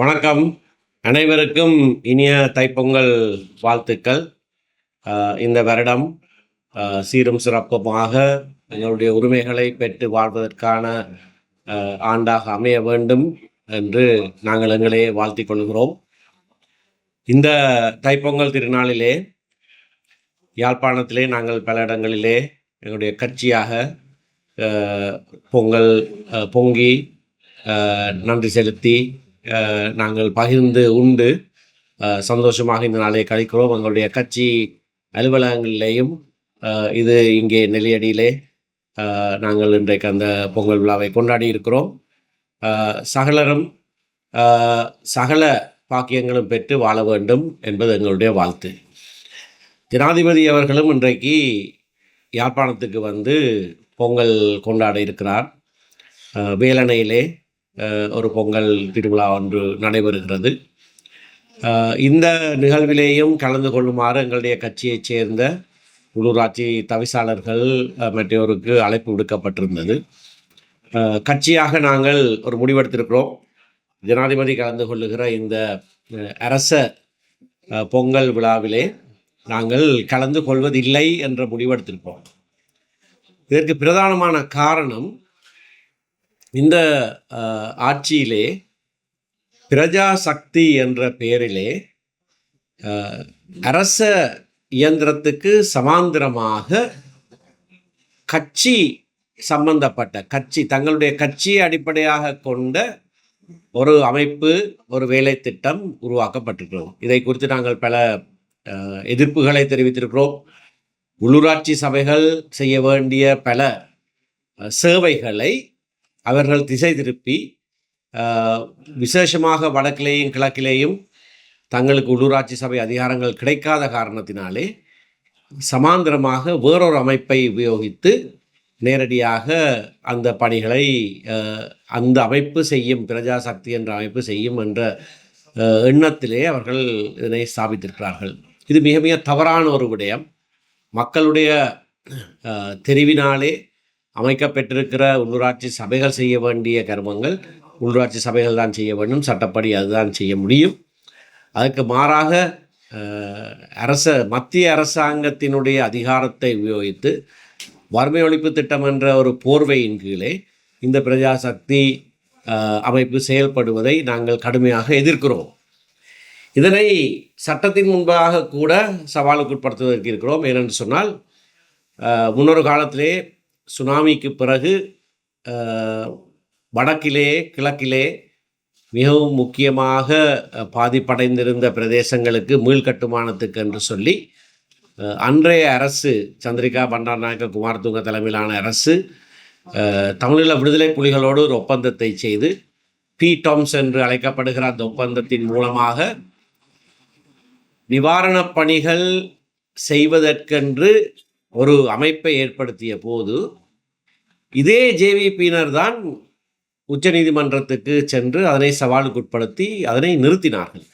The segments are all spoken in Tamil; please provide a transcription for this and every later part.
வணக்கம். அனைவருக்கும் இனிய தைப்பொங்கல் வாழ்த்துக்கள். இந்த வருடம் சீரும் சிறப்புமாக எங்களுடைய உரிமைகளை பெற்று வாழ்வதற்கான ஆண்டாக அமைய வேண்டும் என்று நாங்கள் எங்களையே வாழ்த்திக் கொள்கிறோம். இந்த தைப்பொங்கல் திருநாளிலே யாழ்ப்பாணத்திலே நாங்கள் பல இடங்களிலே எங்களுடைய கட்சியாக பொங்கல் பொங்கி நன்றி செலுத்தி நாங்கள் பகிர்ந்து உண்டு. சந்தோஷமாக இந்த நாளை கழிக்கிறோம். எங்களுடைய கட்சி அலுவலகங்களிலேயும் இது இங்கே நெல்லியடியிலே நாங்கள் இன்றைக்கு அந்த பொங்கல் விழாவை கொண்டாடி இருக்கிறோம். சகலரும் சகல பாக்கியங்களும் பெற்று வாழ வேண்டும் என்பது எங்களுடைய வாழ்த்து. ஜனாதிபதி அவர்களும் இன்றைக்கு யாழ்ப்பாணத்துக்கு வந்து பொங்கல் கொண்டாட இருக்கிறார். வேலணையிலே ஒரு பொங்கல் திருவிழா ஒன்று நடைபெறுகிறது. இந்த நிகழ்விலேயும் கலந்து கொள்ளுமாறு எங்களுடைய கட்சியைச் சேர்ந்த உள்ளூராட்சி தவிசாளர்கள் மற்றோருக்கு அழைப்பு விடுக்கப்பட்டிருந்தது. கட்சியாக நாங்கள் ஒரு முடிவெடுத்திருக்கிறோம். ஜனாதிபதி கலந்து கொள்ளுகிற இந்த அரச பொங்கல் விழாவிலே நாங்கள் கலந்து கொள்வதில்லை என்ற முடிவெடுத்திருப்போம். இதற்கு பிரதானமான காரணம் இந்த ஆட்சியிலே பிரஜா சக்தி என்ற பெயரிலே அரச இயந்திரத்துக்கு சமாந்திரமாக கட்சி சம்பந்தப்பட்ட கட்சி தங்களுடைய கட்சியை அடிப்படையாக கொண்ட ஒரு அமைப்பு ஒரு வேலை திட்டம் உருவாக்கப்பட்டிருக்கிறோம் இதை குறித்து நாங்கள் பல எதிர்ப்புகளை தெரிவித்திருக்கிறோம். உள்ளூராட்சி சபைகள் செய்ய வேண்டிய பல சேவைகளை அவர்கள் திசை திருப்பி விசேஷமாக வடக்கிலேயும் கிழக்கிலேயும் தங்களுக்கு உள்ளூராட்சி சபை அதிகாரங்கள் கிடைக்காத காரணத்தினாலே சமாந்திரமாக வேறொரு அமைப்பை உபயோகித்து நேரடியாக அந்த பணிகளை அந்த அமைப்பு செய்யும் பிரஜா சக்தி என்ற அமைப்பு செய்யும் என்ற எண்ணத்திலே அவர்கள் இதனை ஸ்தாபித்திருக்கிறார்கள். இது மிக மிக தவறான ஒரு விடயம். மக்களுடைய தெரிவினாலே அமைக்கப்பெற்றிருக்கிற உள்ளூராட்சி சபைகள் செய்ய வேண்டிய கர்மங்கள் உள்ளூராட்சி சபைகள் தான் செய்ய வேண்டும். சட்டப்படி அதுதான் செய்ய முடியும். அதுக்கு மாறாக அரச மத்திய அரசாங்கத்தினுடைய அதிகாரத்தை உபயோகித்து வறுமை ஒழிப்பு திட்டம் என்ற ஒரு போர்வையின் கீழே இந்த பிரஜாசக்தி அமைப்பு செயல்படுவதை நாங்கள் கடுமையாக எதிர்க்கிறோம். இதனை சட்டத்தின் முன்பாக கூட சவாலுக்கு உட்படுத்துவதற்கு இருக்கிறோம். ஏனென்று சொன்னால் முன்னொரு காலத்திலே சுனாமிக்கு பிறகு வடக்கிலே கிழக்கிலே மிகவும் முக்கியமாக பாதிப்படைந்திருந்த பிரதேசங்களுக்கு மீள்கட்டுமானத்துக்கு என்று சொல்லி அன்றைய அரசு சந்திரிகா பண்டாரநாயக்க குமாரதுங்க தலைமையிலான அரசு தமிழீழ விடுதலை புலிகளோடு ஒரு ஒப்பந்தத்தை செய்து பி. டாம்ஸ் என்று அழைக்கப்படுகிற அந்த ஒப்பந்தத்தின் மூலமாக நிவாரணப் பணிகள் செய்வதற்கென்று ஒரு அமைப்பை ஏற்படுத்திய போது இதே ஜேவிபியினர் தான் உச்சநீதிமன்றத்துக்கு சென்று அதனை சவாலுக்கு உட்படுத்தி அதனை நிறுத்தினார்கள்.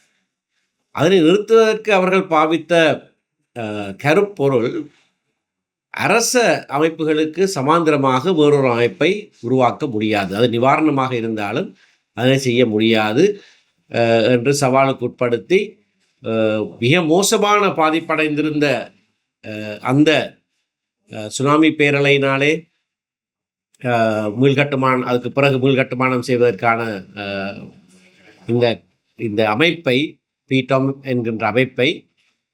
அதனை நிறுத்துவதற்கு அவர்கள் பாவித்த கருப்பொருள் அரச அமைப்புகளுக்கு சமாந்திரமாக வேறொரு அமைப்பை உருவாக்க முடியாது. அது நிவாரணமாக இருந்தாலும் அதனை செய்ய முடியாது என்று சவாலுக்கு உட்படுத்தி மிக மோசமான பாதிப்படைந்திருந்த அந்த சுனாமி பேரலையினாலே அஹ், மீள்கட்டுமானம் அதுக்கு பிறகு மீள்கட்டுமானம் செய்வதற்கான இந்த இந்த அமைப்பை பீட்டம் என்கின்ற அமைப்பை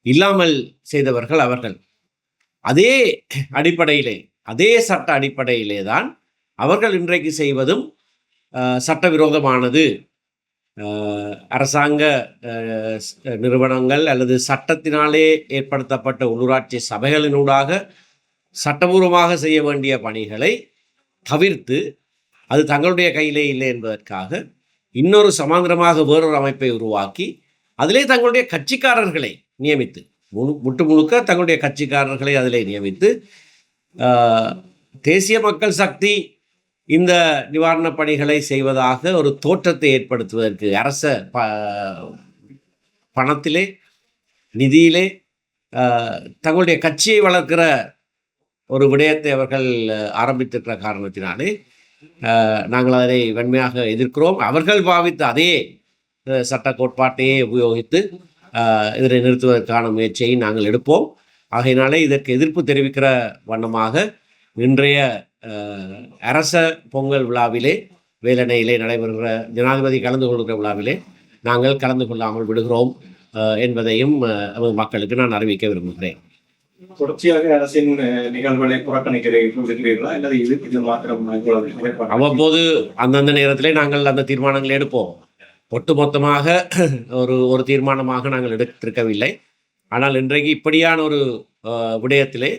இல்லாமல் செய்தவர்கள் அவர்கள். அதே அடிப்படையிலே அதே சட்ட அடிப்படையிலே தான் அவர்கள் இன்றைக்கு செய்வதும் சட்டவிரோதமானது. அரசாங்க நிறுவனங்கள் அல்லது சட்டத்தினாலே ஏற்படுத்தப்பட்ட உள்ளூராட்சி சபைகளினூடாக சட்டபூர்வமாக செய்ய வேண்டிய பணிகளை தவிர்த்து அது தங்களுடைய கையிலே இல்லை என்பதற்காக இன்னொரு சமாந்திரமாக வேறொரு அமைப்பை உருவாக்கி அதிலே தங்களுடைய கட்சிக்காரர்களை நியமித்து முழு முட்டு முழுக்க தங்களுடைய கட்சிக்காரர்களை அதிலே நியமித்து தேசிய மக்கள் சக்தி இந்த நிவாரணப் பணிகளை செய்வதாக ஒரு தோற்றத்தை ஏற்படுத்துவதற்கு அரச ப பணத்திலே நிதியிலே தங்களுடைய கட்சியை வளர்க்கிற ஒரு விடயத்தை அவர்கள் ஆரம்பித்திருக்கிற காரணத்தினாலே நாங்கள் அதனை வன்மையாக எதிர்க்கிறோம். அவர்கள் பாவித்த அதே சட்ட கோட்பாட்டையே உபயோகித்து இதனை நிறுத்துவதற்கான முயற்சியை நாங்கள் எடுப்போம். ஆகையினாலே இதற்கு எதிர்ப்பு தெரிவிக்கிற வண்ணமாக இன்றைய அரச பொங்கல் விழாவிலே வேலனையிலே நடைபெறுகிற ஜனாதிபதி கலந்து கொள்கிற விழாவிலே நாங்கள் கலந்து கொள்ளாமல் விடுகிறோம் என்பதையும் மக்களுக்கு நான் அறிவிக்க விரும்புகிறேன். தொடர்ச்சியாக அரசின் நிகழ்வுகளை புறக்கணிக்கிறீர்களா? அல்லது இது இது மாத்திரம் அவ்வப்போது அந்தந்த நேரத்திலே நாங்கள் அந்த தீர்மானங்களை எடுப்போம். ஒட்டுமொத்தமாக ஒரு ஒரு தீர்மானமாக நாங்கள் எடுத்திருக்கவில்லை. ஆனால் இன்றைக்கு இப்படியான ஒரு விடயத்திலே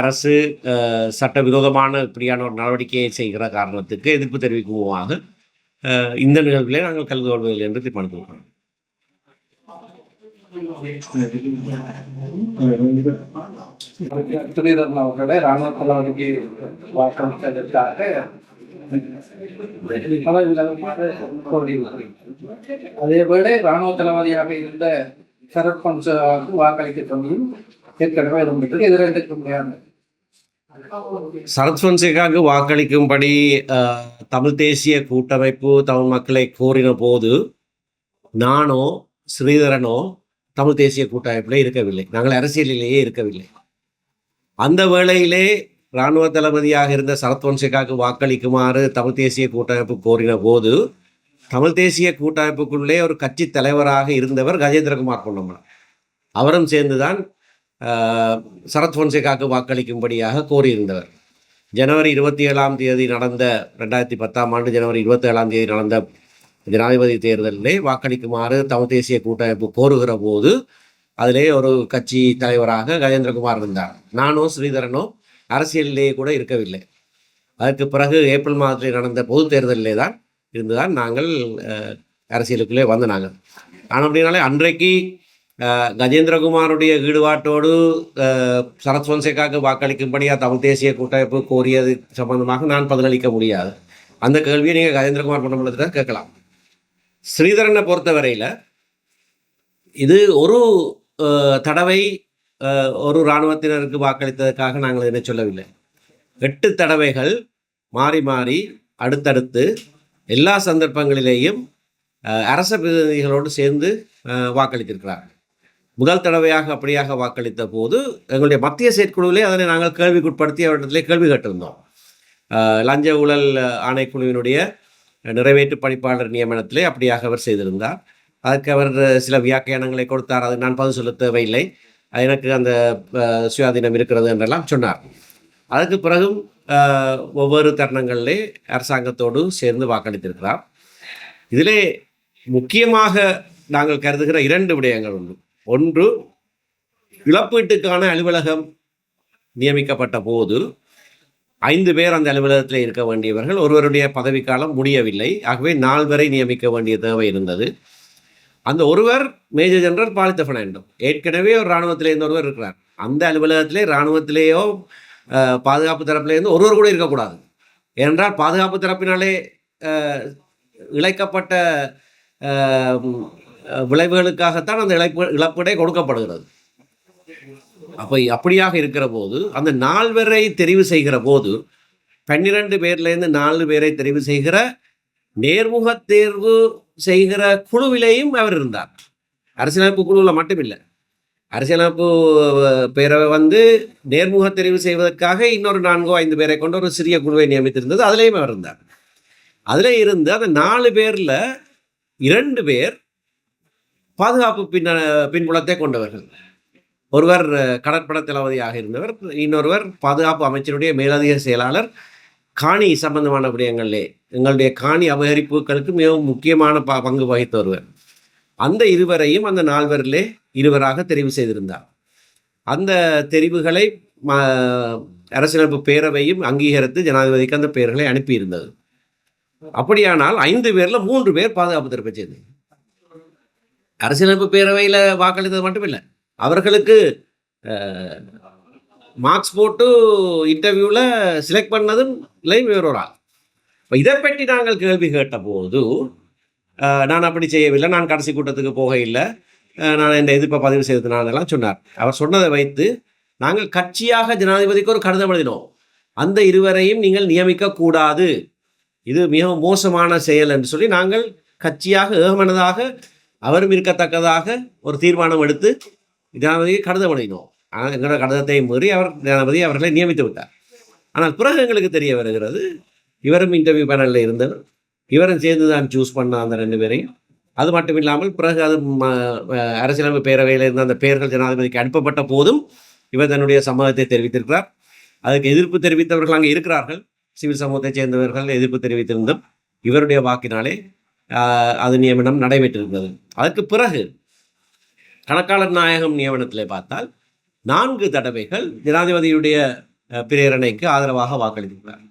அரசு சட்டவிரோதமான இப்படியான ஒரு நடவடிக்கையை செய்கிற காரணத்துக்கு எதிர்ப்பு தெரிவிக்குமாக இந்த நிகழ்விலே நாங்கள் கலந்து கொள்வதில்லை என்று தீர்மானித்துள்ளோம் ஸ்ரீதரன் அவர்களை ராணுவ தளபதிக்கு வாக்களித்ததற்காக பதவி விலகுமாறு அதேவேளை ராணுவ தளபதியாக இருந்த சரத் பன்சாவுக்கு வாக்களிக்க சொல்லியும் ஏற்கனவே இருந்துட்டு எதிரெடுக்க முடியாது சரத் பொன்சேகாவுக்கு வாக்களிக்கும்படி அஹ், தமிழ் தேசிய கூட்டமைப்பு தமிழ் மக்களை கோரின போது நானோ ஸ்ரீதரனோ தமிழ் தேசிய கூட்டமைப்பில் இருக்கவில்லை. நாங்கள் அரசியலிலேயே இருக்கவில்லை. அந்த வேளையிலே இராணுவ தளபதியாக இருந்த சரத்வன்சிகாக்கு வாக்களிக்குமாறு தமிழ் தேசிய கூட்டமைப்பு கோரின போது தமிழ் தேசிய கூட்டமைப்புக்குள்ளே ஒரு கட்சி தலைவராக இருந்தவர் கஜேந்திரகுமார் பொன்னம்மன் அவரும் சேர்ந்துதான் ஆஹ், சரத் பொன்சேகாவுக்கு வாக்களிக்கும்படியாக கோரியிருந்தவர். ஜனவரி இருபத்தி ஏழாம் தேதி நடந்த ரெண்டாயிரத்தி பத்தாம் ஆண்டு ஜனவரி இருபத்தி ஏழாம் தேதி நடந்த ஜனாதிபதி தேர்தலிலே வாக்களிக்குமாறு தமிழ் தேசிய கூட்டமைப்பு கோருகிற போது அதிலே ஒரு கட்சி தலைவராக கஜேந்திரகுமார் இருந்தார். நானோ ஸ்ரீதரனோ அரசியலிலேயே கூட இருக்கவில்லை. அதற்கு பிறகு ஏப்ரல் மாதத்தில் நடந்த பொது தேர்தலிலே தான் இருந்துதான் நாங்கள் அரசியலுக்குள்ளே வந்த நாங்கள். ஆனால் அப்படின்னாலே அன்றைக்கு கஜேந்திரகுமாருடைய ஈடுபாட்டோடு சரத் பொன்சேகாவுக்கு வாக்களிக்கும்படியாக தமிழ் தேசிய கூட்டமைப்பு கோரியது சம்பந்தமாக நான் பதிலளிக்க முடியாது. அந்த கேள்வியை நீங்கள் கஜேந்திரகுமார் பொன்னம்பலத்தில் கேட்கலாம். ஸ்ரீதரனை பொறுத்தவரையில் இது ஒரு தடவை ஒரு இராணுவத்தினருக்கு வாக்களித்ததற்காக நாங்கள் என்ன சொல்லவில்லை. எட்டு தடவைகள் மாறி மாறி அடுத்தடுத்து எல்லா சந்தர்ப்பங்களிலேயும் அரச பிரதிநிதிகளோடு சேர்ந்து வாக்களித்திருக்கிறார்கள். வாக்களித்திருக்கிறார் முதல் தடவையாக அப்படியாக வாக்களித்த போது எங்களுடைய மத்திய செயற்குழுவிலே அதனை நாங்கள் கேள்விக்குட்படுத்தி அவரிடத்திலே கேள்வி கேட்டிருந்தோம். லஞ்ச ஊழல் ஆணைக்குழுவினுடைய நிறைவேற்று பணிப்பாளர் நியமனத்திலே அப்படியாக அவர் செய்திருந்தார். அதற்கு அவர் சில வியாக்கியானங்களை கொடுத்தார். அது நான் பதில் சொல்ல தேவையில்லை. எனக்கு அந்த சுயாதீனம் இருக்கிறது என்றெல்லாம் சொன்னார். அதுக்கு பிறகும் ஒவ்வொரு தருணங்களிலே அரசாங்கத்தோடு சேர்ந்து வாக்களித்திருக்கிறார். இதிலே முக்கியமாக நாங்கள் கருதுகிற இரண்டு விடயங்கள் உண்டு. ஒன்று இழப்பீட்டுக்கான அலுவலகம் நியமிக்கப்பட்ட போது ஐந்து பேர் அந்த அலுவலகத்தில் இருக்க வேண்டியவர்கள். ஒருவருடைய பதவிக்காலம் முடியவில்லை. ஆகவே நால்வரை நியமிக்க வேண்டிய தேவை இருந்தது. அந்த ஒருவர் மேஜர் ஜெனரல் பாலித்த பெர்னாண்டோ. ஏற்கனவே ஒரு இராணுவத்திலே இருந்த ஒருவர் இருக்கிறார். அந்த அலுவலகத்திலே இராணுவத்திலேயோ பாதுகாப்பு தரப்பிலேருந்து ஒருவர் கூட இருக்கக்கூடாது. ஏனென்றால் பாதுகாப்பு தரப்பினாலே இழைக்கப்பட்ட விளைவுகளுக்காகத்தான் அந்த இழப்பு இழப்பீடே கொடுக்கப்படுகிறது. அப்போ அப்படியாக இருக்கிற போது அந்த நால்வரை தெரிவு செய்கிற போது பன்னிரண்டு பேர்லேருந்து நாலு பேரை தெரிவு செய்கிற நேர்முக தேர்வு செய்கிற குழுவிலேயும் அவர் இருந்தார். அரசியலமைப்பு குழுவில் மட்டுமில்லை. அரசியலமைப்பு பேரவை வந்து நேர்முக தெரிவு செய்வதற்காக இன்னொரு நான்கோ ஐந்து பேரை கொண்ட ஒரு சிறிய குழுவை நியமித்திருந்தது. அதுலேயும் அவர் இருந்தார். அதில் இருந்து அந்த நாலு பேரில் இரண்டு பேர் பாதுகாப்பு பின்ன பின்புலத்தை கொண்டவர்கள். ஒருவர் கடற்பட கடற்படை தளபதியாக இருந்தவர் இன்னொருவர் பாதுகாப்பு அமைச்சருடைய மேலதிக செயலாளர். காணி சம்பந்தமான விடயங்களிலே எங்களுடைய காணி அபகரிப்புகளுக்கு மிகவும் முக்கியமான ப பங்கு வகித்த ஒருவர். அந்த இருவரையும் அந்த நால்வரிலே இருவராக தெரிவு செய்திருந்தார். அந்த தெரிவுகளை ம அரசியலமைப்பு பேரவையும் அங்கீகரித்து ஜனாதிபதிக்கு அந்த பெயர்களை அனுப்பியிருந்தது. அப்படியானால் ஐந்து பேரில் மூன்று பேர் பாதுகாப்பு தரப்பை சேர்ந்தது அரசியலமைப்பு பேரவையில் வாக்களித்தது மட்டுமில்லை. அவர்களுக்கு மார்க்ஸ் போட்டு இன்டர்வியூவில் செலக்ட் பண்ணதும் இல்லை வேற ஆள். இப்போ இதை பற்றி நாங்கள் கேள்வி கேட்டபோது நான் அப்படி செய்யவில்லை நான் கடைசி கூட்டத்துக்கு போக இல்லை நான் இந்த எதிர்ப்பை பதிவு செய்ததுனாலெல்லாம் சொன்னார். அவர் சொன்னதை வைத்து நாங்கள் கட்சியாக ஜனாதிபதிக்கு ஒரு கடிதம் எழுதினோம். அந்த இருவரையும் நீங்கள் நியமிக்கக்கூடாது இது மிகவும் மோசமான செயல் என்று சொல்லி நாங்கள் கட்சியாக ஏகமனதாக அவரும் இருக்கத்தக்கதாக ஒரு தீர்மானம் எடுத்து ஜனாதிபதியை கடிதம் அடையணும் ஆனால் எங்களோட கடிதத்தை மீறி அவர் ஜனாதிபதி அவர்களை நியமித்து விட்டார். ஆனால் பிறகு எங்களுக்கு தெரிய வருகிறது இவரும் இன்டர்வியூ பேனலில் இருந்தவர். இவரும் சேர்ந்து தான் சூஸ் பண்ண அந்த ரெண்டு பேரையும். அது மட்டும் இல்லாமல் பிறகு அது ம- அரசியலமைப்பு பேரவையில் இருந்த அந்த பெயர்கள் ஜனாதிபதிக்கு அனுப்பப்பட்ட போதும் இவர் தன்னுடைய சம்மதத்தை தெரிவித்திருக்கிறார். அதுக்கு எதிர்ப்பு தெரிவித்தவர்கள் அங்கே இருக்கிறார்கள். சிவில் சமூகத்தைச் சேர்ந்தவர்கள் எதிர்ப்பு தெரிவித்திருந்தும் இவருடைய வாக்கினாலே அது நியமனம் நடைபெற்றிருந்தது. அதற்கு பிறகு கணக்காளர் நாயகம் நியமனத்திலே பார்த்தால் நான்கு தடவைகள் ஜனாதிபதியுடைய பிரேரணைக்கு ஆதரவாக வாக்களித்திருக்கிறார்.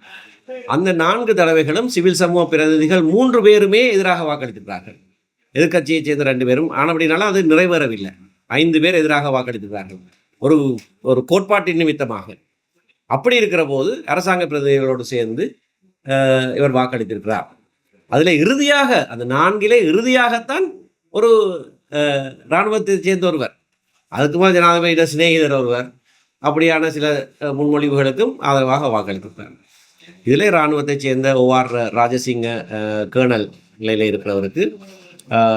அந்த நான்கு தடவைகளும் சிவில் சமூக பிரதிநிதிகள் மூன்று பேருமே எதிராக வாக்களித்திருக்கிறார்கள். எதிர்கட்சியைச் சேர்ந்த ரெண்டு பேரும். ஆனபடினால அது நிறைவேறவில்லை. ஐந்து பேர் எதிராக வாக்களித்திருக்கிறார்கள். ஒரு ஒரு கோட்பாட்டின் நிமித்தமாக. அப்படி இருக்கிற போது அரசாங்க பிரதிநிதிகளோடு சேர்ந்து இவர் வாக்களித்திருக்கிறார். அதில் இறுதியாக அந்த நான்கிலே இறுதியாகத்தான் ஒரு இராணுவத்தை சேர்ந்த ஒருவர். அதுக்குமா ஜனாதிபதியிட சிநேகிதர் ஒருவர். அப்படியான சில முன்மொழிவுகளுக்கும் ஆதரவாக வாக்களித்திருப்பார் இதில் இராணுவத்தை சேர்ந்த ஓஆர் ராஜசிங்க கேர்னல் நிலையில் இருக்கிறவருக்கு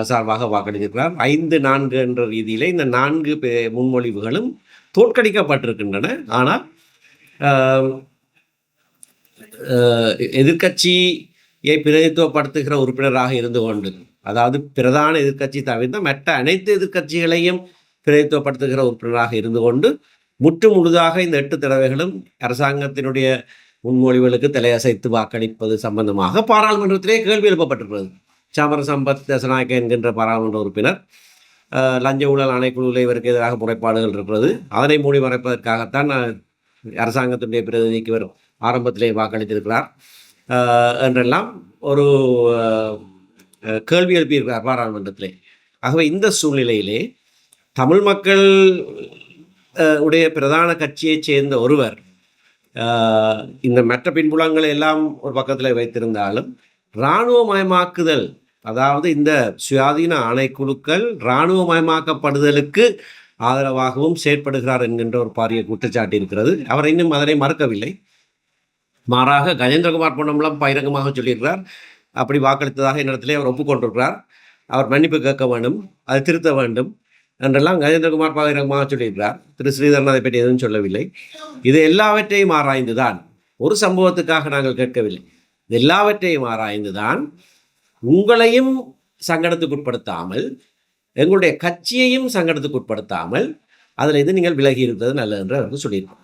சார்பாக வாக்களித்திருக்கிறார். ஐந்து நான்கு என்ற ரீதியிலே இந்த நான்கு பே- முன்மொழிவுகளும் தோற்கடிக்கப்பட்டிருக்கின்றன. ஆனால் எதிர்கட்சியை எதிர்க்கட்சியை பிரதித்துவப்படுத்துகிற உறுப்பினராக இருந்து கொண்டு அதாவது பிரதான எதிர்க்கட்சி தவிர்த்த மற்ற அனைத்து எதிர்க்கட்சிகளையும் பிரதித்துவப்படுத்துகிற உறுப்பினராக இருந்து கொண்டு முற்று முழுதாக இந்த எட்டு தடவைகளும் அரசாங்கத்தினுடைய முன்மொழிவுகளுக்கு தலையசைத்து வாக்களிப்பது சம்பந்தமாக பாராளுமன்றத்திலே கேள்வி எழுப்பப்பட்டிருக்கிறது. சாமர சம்பத் தசநாயக்க என்கின்ற பாராளுமன்ற உறுப்பினர் லஞ்ச ஊழல் ஆணைக்குழுவில் இவருக்கு எதிராக முறைப்பாடுகள் இருக்கிறது. அதனை மூடி மறைப்பதற்காகத்தான் அரசாங்கத்தினுடைய பிரதிநிதிக்கு இவர் ஆரம்பத்திலே வாக்களித்திருக்கிறார். என்றெல்லாம் ஒரு கேள்வி எழுப்பியிருக்கிறார் பாராளுமன்றத்திலே ஆகவே இந்த சூழ்நிலையிலே தமிழ் மக்கள் உடைய பிரதான கட்சியைச் சேர்ந்த ஒருவர் இந்த மற்ற பின்புலங்களை எல்லாம் ஒரு பக்கத்தில் வைத்திருந்தாலும் இராணுவமயமாக்குதல் அதாவது இந்த சுயாதீன ஆணைக்குழுக்கள் இராணுவமயமாக்கப்படுதலுக்கு ஆதரவாகவும் செயற்படுகிறார் என்கின்ற ஒரு பாரிய குற்றச்சாட்டு இருக்கிறது. அவர் இன்னும் அதனை மறுக்கவில்லை. மாறாக கஜேந்திரகுமார் பொன்னம்பலம் பகிரங்கமாக சொல்லியிருக்கிறார். அப்படி வாக்களித்ததாக என்னிடத்திலே அவர் ஒப்புக்கொண்டிருக்கிறார். அவர் மன்னிப்பு கேட்க வேண்டும் அதை திருத்த வேண்டும் என்றெல்லாம் கஜேந்திரகுமார் பகிரங்கமாக சொல்லியிருக்கிறார். திரு ஸ்ரீதரன் அதை பற்றி எதுவும் சொல்லவில்லை. இது எல்லாவற்றையும் ஆராய்ந்துதான் ஒரு சம்பவத்துக்காக நாங்கள் கேட்கவில்லை. இது எல்லாவற்றையும் ஆராய்ந்துதான் உங்களையும் சங்கடத்துக்கு உட்படுத்தாமல் எங்களுடைய கட்சியையும் சங்கடத்துக்கு உட்படுத்தாமல் அதில் இது நீங்கள் விலகி இருப்பது நல்லது என்று அவருக்கு சொல்லியிருக்கோம்